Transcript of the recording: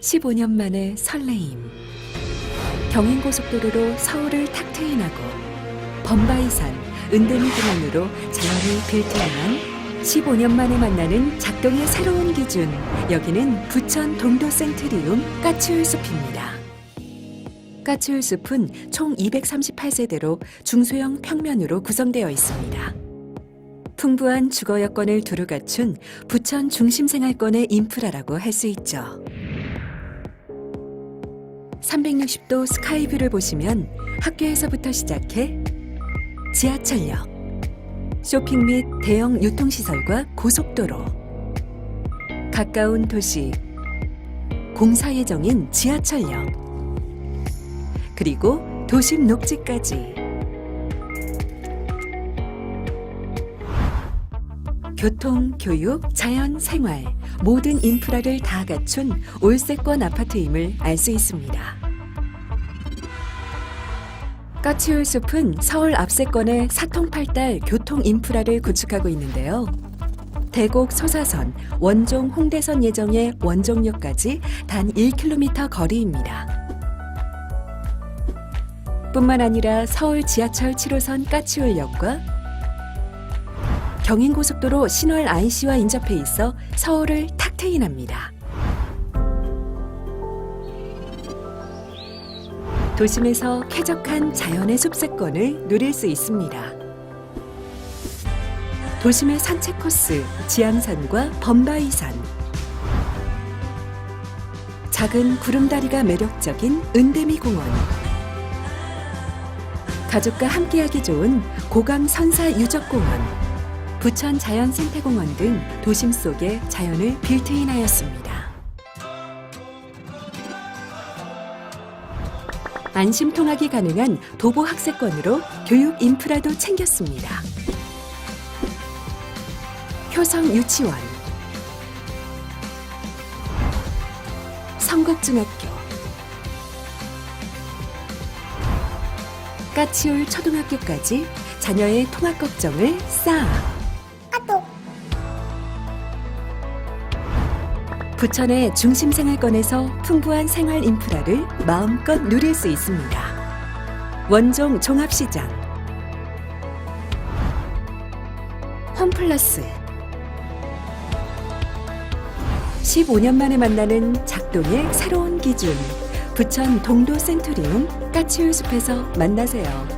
15년 만의 설레임. 경인고속도로로 서울을 탁 트인하고 범바이산, 은대미 공원으로 자연이 빌트인한 15년 만에 만나는 작동의 새로운 기준. 여기는 부천 동도 센트리움 까치울 숲입니다. 까치울 숲은 총 238세대로 중소형 평면으로 구성되어 있습니다. 풍부한 주거 여건을 두루 갖춘 부천 중심 생활권의 인프라라고 할 수 있죠. 360도 스카이뷰를 보시면 학교에서부터 시작해 지하철역, 쇼핑 및 대형 유통시설과 고속도로, 가까운 도시, 공사 예정인 지하철역, 그리고 도심 녹지까지 교통, 교육, 자연, 생활 모든 인프라를 다 갖춘 올세권 아파트임을 알 수 있습니다. 까치울 숲은 서울 앞세권의 사통팔달 교통 인프라를 구축하고 있는데요. 대곡 소사선, 원종 홍대선 예정의 원종역까지 단 1km 거리입니다. 뿐만 아니라 서울 지하철 7호선 까치울역과 경인고속도로 신월 IC와 인접해 있어 서울을 탁 트인합니다. 도심에서 쾌적한 자연의 숲세권을 누릴 수 있습니다. 도심의 산책 코스, 지암산과 범바이산. 작은 구름다리가 매력적인 은대미 공원. 가족과 함께하기 좋은 고강 선사 유적공원. 부천 자연생태공원 등 도심 속의 자연을 빌트인하였습니다. 안심 통학이 가능한 도보 학세권으로 교육 인프라도 챙겼습니다. 효성 유치원, 성곡중학교, 까치울 초등학교까지 자녀의 통학 걱정을 싹. 부천의 중심 생활권에서 풍부한 생활 인프라를 마음껏 누릴 수 있습니다. 원종 종합시장, 홈플러스, 15년 만에 만나는 작동의 새로운 기준, 부천 동도 센트리움 까치울 숲에서 만나세요.